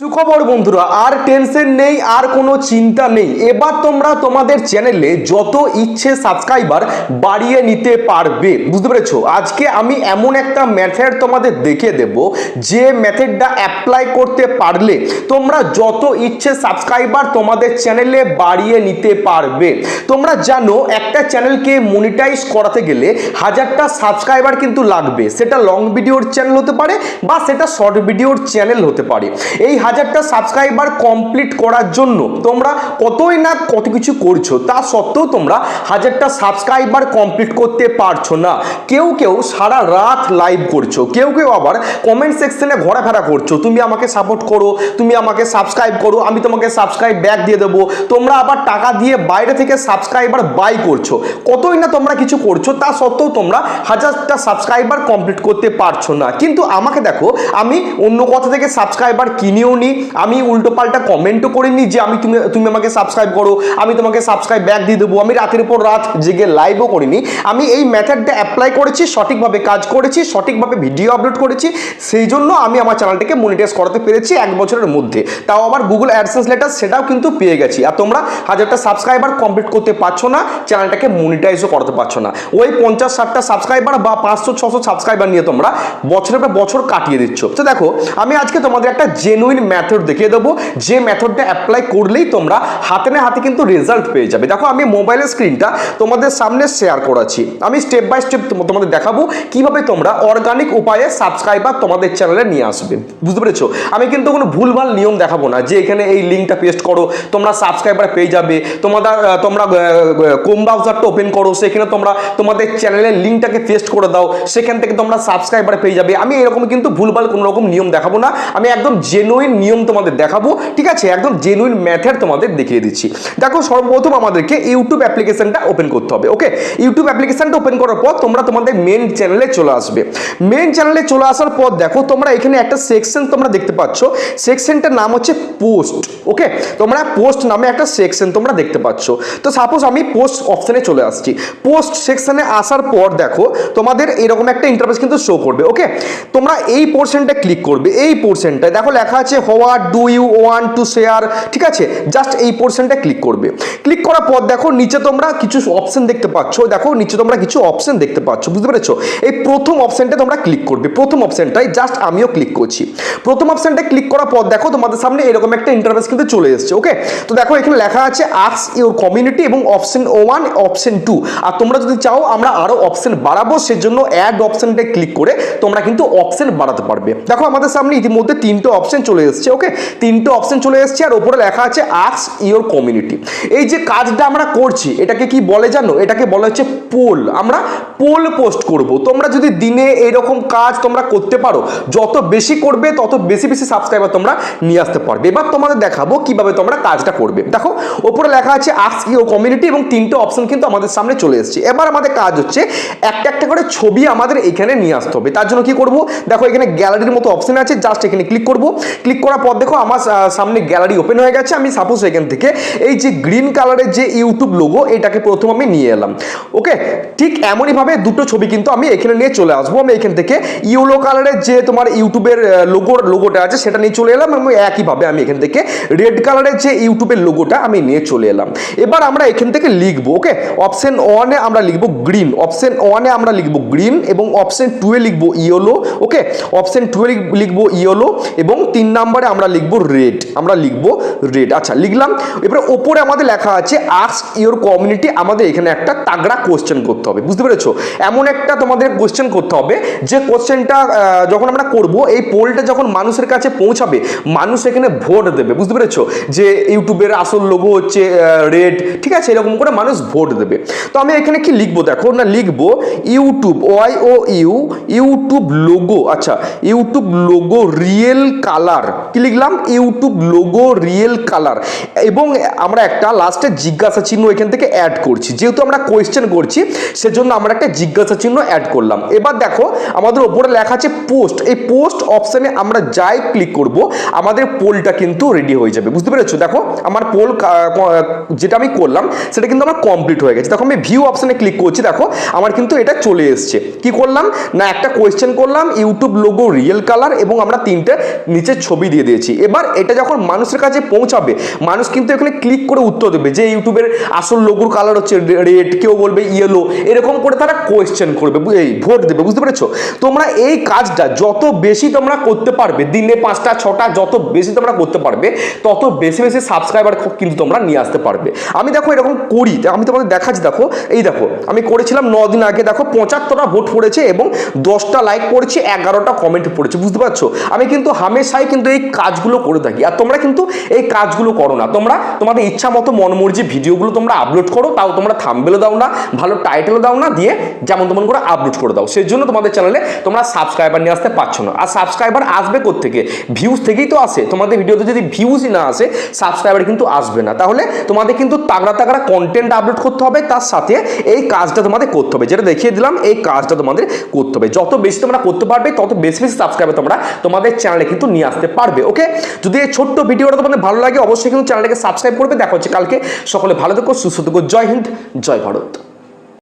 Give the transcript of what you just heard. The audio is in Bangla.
সুখবর বন্ধুরা, আর টেনশন নেই, আর কোনো চিন্তা নেই। এবার তোমরা তোমাদের চ্যানেলে যত ইচ্ছে সাবস্ক্রাইবার বাড়িয়ে নিতে পারবে। বুঝতে পেরেছ? আজকে আমি এমন একটা মেথড তোমাদের দেখে দেব, যে মেথডটা অ্যাপ্লাই করতে পারলে তোমরা যত ইচ্ছে সাবস্ক্রাইবার তোমাদের চ্যানেলে বাড়িয়ে নিতে পারবে। তোমরা জানো, একটা চ্যানেলকে মনিটাইজ করাতে গেলে হাজারটা সাবস্ক্রাইবার কিন্তু লাগবে। সেটা লং ভিডিওর চ্যানেল হতে পারে বা সেটা শর্ট ভিডিওর চ্যানেল হতে পারে। এই হাজারটা সাবস্ক্রাইবার কমপ্লিট করার জন্য তোমরা কতই না কত কিছু করছ, তা সত্ত্বেও তোমরা হাজারটা সাবস্ক্রাইবার কমপ্লিট করতে পারছ না। কেউ কেউ সারা রাত লাইভ করছ, কেউ কেউ আবার কমেন্ট সেকশনে ঘোরাফেরা করছ, তুমি আমাকে সাপোর্ট করো, তুমি আমাকে সাবস্ক্রাইব করো, আমি তোমাকে সাবস্ক্রাইব ব্যাক দিয়ে দেবো। তোমরা আবার টাকা দিয়ে বাইরে থেকে সাবস্ক্রাইবার বাই করছ। কতই না তোমরা কিছু করছ, তা সত্ত্বেও তোমরা হাজারটা সাবস্ক্রাইবার কমপ্লিট করতে পারছ না। কিন্তু আমাকে দেখো, আমি অন্য কথা থেকে সাবস্ক্রাইবার কিনেও নি আমি উল্টো পাল্টা কমেন্টও করিনি যে আমি তুমি তুমি আমাকে সাবস্ক্রাইব করো, আমি তোমাকে সাবস্ক্রাইব ব্যাক দিয়ে দেবো, আমি রাতের পর রাত জেগে লাইভও করিনি। আমি এই মেথডটা অ্যাপ্লাই করেছি, সঠিকভাবে কাজ করেছি, সঠিকভাবে ভিডিও আপলোড করেছি, সেই জন্য আমি আমার চ্যানেলটাকে মনিটাইজ করাতে পেরেছি এক বছরের মধ্যে। তাও আবার গুগল অ্যাডসেন্স লেটার সেটাও কিন্তু পেয়ে গেছি। আর তোমরা হাজারটা সাবস্ক্রাইবার কমপ্লিট করতে পারছ না চ্যানেলটাকে মনিটাইজও করতে পারছ না। ওই পঞ্চাশ ষাটটা সাবস্ক্রাইবার বা পাঁচশো, ছশো সাবস্ক্রাইবার নিয়ে তোমরা বছরের পর বছর কাটিয়ে দিচ্ছ। তো দেখো, আমি আজকে তোমাদের একটা জেনুইন মেথড দেখিয়ে দেবো। যে মেথডটা অ্যাপ্লাই করলেই তোমরা হাতে না হাতে কিন্তু রেজাল্ট পেয়ে যাবে। দেখো, আমি মোবাইলের স্ক্রিনটা তোমাদের সামনে শেয়ার করাচ্ছি। আমি স্টেপ বাই স্টেপ তোমাদের দেখাবো কীভাবে তোমরা অর্গানিক উপায়ে সাবস্ক্রাইবার তোমাদের চ্যানেলে নিয়ে আসবে। বুঝতে পেরেছ? আমি কিন্তু কোনো ভুলভাল নিয়ম দেখাবো না যে এখানে এই লিঙ্কটা পেস্ট করো, তোমরা সাবস্ক্রাইবার পেয়ে যাবে, তোমাদের তোমরা কোম ব্রাউজারটা ওপেন করো, সেখানে তোমরা তোমাদের চ্যানেলের লিঙ্কটাকে পেস্ট করে দাও, সেখান থেকে তোমরা সাবস্ক্রাইবার পেয়ে যাবে। আমি এরকম কিন্তু ভুলভাল কোনো রকম নিয়ম দেখাবো না। আমি একদম জেনুইন নিয়ম তোমাদের দেখাবো, ঠিক আছে? একদম জেনুইন মেথড তোমাদের দেখিয়ে দিচ্ছি। দেখো, সর্বপ্রথম আমাদেরকে ইউটিউব অ্যাপ্লিকেশনটা ওপেন করতে হবে ওকে ইউটিউব অ্যাপ্লিকেশনটা ওপেন করার পর তোমরা তোমাদের মেন চ্যানেলে চলে আসবে। মেন চ্যানেলে চলে আসার পর দেখো, তোমরা এখানে একটা সেকশন তোমরা দেখতে পাচ্ছ। সেকশনটার নাম হচ্ছে পোস্ট ওকে তোমরা পোস্ট নামে একটা সেকশন তোমরা দেখতে পাচ্ছ। তো সাপোজ আমি পোস্ট অপশানে চলে আসছি। পোস্ট সেকশনে আসার পর দেখো, তোমাদের এরকম একটা ইন্টারফেস কিন্তু শো করবে ওকে তোমরা এই পোর্শনটা ক্লিক করবে, এই পোর্শনটায় দেখো, লেখা আছে what do you want to share, ঠিক আছে? জাস্ট এই পোর্শনটা ক্লিক করবে। ক্লিক করার পর দেখো, নিচে তোমরা কিছু অপশন দেখতে পাচ্ছ। দেখো, নিচে তোমরা কিছু অপশন দেখতে পাচ্ছ, বুঝতে পেরেছ? এই প্রথম অপশনটা তোমরা ক্লিক করবে, প্রথম অপশনটাই জাস্ট আমিও ক্লিক করছি। প্রথম অপশনটা ক্লিক করার পর দেখো, তোমাদের সামনে এরকম একটা ইন্টারফেস কিন্তু চলে এসেছে ওকে তো দেখো, এখানে লেখা আছে আক্স ইউর কমিউনিটি এবং অপশন ওয়ান অপশন টু আর তোমরা যদি চাও, আমরা আরও অপশন বাড়াবো, সেজন্য অ্যাড অপশনটা ক্লিক করে তোমরা কিন্তু অপশন বাড়াতে পারবে। দেখো, আমাদের সামনে ইতিমধ্যে তিনটে অপশন চলে এসেছে। ওকে তিনটে অপশন চলে এসেছে আর উপরে লেখা আছে আক্স ইওর কমিউনিটি এই যে কাজটা আমরা করছি, এটাকে কি বলে জানো? এটাকে বলা হচ্ছে পোল। আমরা পোল পোস্ট করব। তোমরা যদি দিনে এরকম কাজ তোমরা করতে পারো, যত বেশি করবে, তত বেশি বেশি সাবস্ক্রাইবার তোমরা নিয়ে আসতে পারবে। এবার তোমাদের দেখাবো কীভাবে তোমরা কাজটা করবে। দেখো, ওপরে লেখা আছে আক্স ইওর কমিউনিটি এবং তিনটে অপশন কিন্তু আমাদের সামনে চলে এসেছে। এবার আমাদের কাজ হচ্ছে, একটা একটা করে ছবি আমাদের এখানে নিয়ে আসতে হবে। তার জন্য কি করব? দেখো, এখানে গ্যালারির মতো অপশন আছে জাস্ট এখানে ক্লিক করব। ক্লিক করার পর দেখো আমার সামনে গ্যালারি ওপেন হয়ে গেছে, আমি সাপোজ এখান থেকে এই যে গ্রিন কালারের যে ইউটিউব লোগো এটাকে প্রথম আমি নিয়ে এলাম। ওকে ঠিক এমনইভাবে দুটো ছবি কিন্তু আমি এখানে নিয়ে চলে আসব। আমি এখান থেকে ইউলো কালারের যে তোমার ইউটিউবের লোগোর লোগোটা আছে, সেটা নিয়ে চলে এলাম এবং একইভাবে আমি এখান থেকে রেড কালারের যে ইউটিউবের লোগোটা আমি নিয়ে চলে এলাম। এবার আমরা এখান থেকে লিখব ওকে অপশন ওয়ানে আমরা লিখব গ্রিন অপশন ওয়ানে আমরা লিখব গ্রিন এবং অপশন টুয়ে লিখব ইয়েলো ওকে অপশন টুয়ে লিখব ইয়েলো এবং তিন নম্বরে আমরা লিখব রেড আমরা লিখব রেড আচ্ছা লিখলাম। এবারে ওপরে আমাদের লেখা আছে আক্স ইওর কমিউনিটি আমাদের এখানে একটা তাগড়া কোশ্চেন করতে হবে, বুঝতে পেরেছ? এমন একটা তোমাদের কোশ্চেন করতে হবে, যে কোশ্চেনটা যখন আমরা করব, এই পোলটা যখন মানুষের কাছে পৌঁছাবে, মানুষ এখানে ভোট দেবে, বুঝতে পেরেছ? যে ইউটিউবের আসল লোগো হচ্ছে রেড ঠিক আছে? এরকম করে মানুষ ভোট দেবে। তো আমি এখানে কি লিখব? দেখো না, লিখব YouTube Y O U YouTube logo আচ্ছা ইউটিউব লোগো রিয়েল কালার কি লিখলাম? ইউটিউব লোগো রিয়েল কালার এবং আমরা একটা লাস্টে জিজ্ঞাসা চিহ্ন এখান থেকে অ্যাড করছি। যেহেতু আমরা কোয়েশ্চেন করছি, সেজন্য আমরা একটা জিজ্ঞাসা চিহ্ন অ্যাড করলাম। এবার দেখো, আমাদের ওপরে লেখা আছে পোস্ট এই পোস্ট অপশানে আমরা যাই ক্লিক করব, আমাদের পোলটা কিন্তু রেডি হয়ে যাবে। বুঝতে পেরেছ? দেখো, আমার পোল যেটা আমি করলাম, সেটা কিন্তু আমার কমপ্লিট হয়ে গেছে। দেখো, আমি ভিউ অপশানে ক্লিক করছি, দেখো, আমার কিন্তু এটা চলে এসছে। কি করলাম? না, একটা কোয়েশ্চেন করলাম, ইউটিউব লোগো রিয়েল কালার এবং আমরা তিনটে নিচে ছবি দিয়ে দিয়েছি। এবার এটা যখন মানুষের কাছে পৌঁছাবে, মানুষ কিন্তু এখানে ক্লিক করে উত্তর দেবে যে ইউটিউবের আসল লোগোর কালার হচ্ছে রেড কেউ বলবে ইয়েলো এরকম করে তারা কোয়েশ্চেন করবে, এই ভোট দেবে, বুঝতে পেরেছ? তোমরা এই কাজটা যত বেশি তোমরা করতে পারবে, দিনে পাঁচটা, ছটা, যত বেশি তোমরা করতে পারবে, তত বেশি বেশি সাবস্ক্রাইবার কিন্তু তোমরা নিয়ে আসতে পারবে। আমি দেখো এরকম করি আমি তোমাদের দেখাচ্ছি, দেখো, এই দেখো, আমি করেছিলাম ন দিন আগে, দেখো, পঁচাত্তরটা ভোট পড়েছে এবং দশটা লাইক পড়েছে, এগারোটা কমেন্ট পড়েছে, বুঝতে পারছ? আমি কিন্তু হামেশাই কিন্তু এই কাজগুলো করে থাকি। আর তোমরা কিন্তু এই কাজগুলো করো না। তোমরা তোমাদের ইচ্ছা মতো মনমর্জি ভিডিওগুলো তোমরা আপলোড করো, তাও তোমরা থাম্বেলে দাও না, ভালো টাইটেলও দাও না, দিয়ে যেমন তেমন করে আপলোড করে দাও। সেই জন্য তোমাদের চ্যানেলে তোমরা সাবস্ক্রাইবার নিয়ে আসতে পারছ না। আর সাবস্ক্রাইবার আসবে থেকে ভিউজ থেকেই তো আসে। তোমাদের ভিডিওতে যদি ভিউজই না আসে সাবস্ক্রাইবার কিন্তু আসবে না। তাহলে তোমাদের কিন্তু তাগড়া তাগড়া কন্টেন্ট আপলোড করতে হবে, তার সাথে এই কাজটা তোমাদের করতে হবে। যেটা দেখিয়ে দিলাম, এই কাজটা তোমাদের করতে হবে। যত বেশি তোমরা করতে পারবে, তত বেশি বেশি সাবস্ক্রাইবার তোমরা তোমাদের চ্যানেলে কিন্তু নিয়ে আসতে পারবে। ওকে? যদি এই ছোট্ট ভিডিওটা তোমাদের ভালো লাগে, অবশ্যই কিন্তু চ্যানেলটাকে সাবস্ক্রাইব করবে। দেখা হচ্ছে কালকে। সকলে ভালো থেকো, সুস্থ থেকো। জয় হিন্দ, জয় ভারত।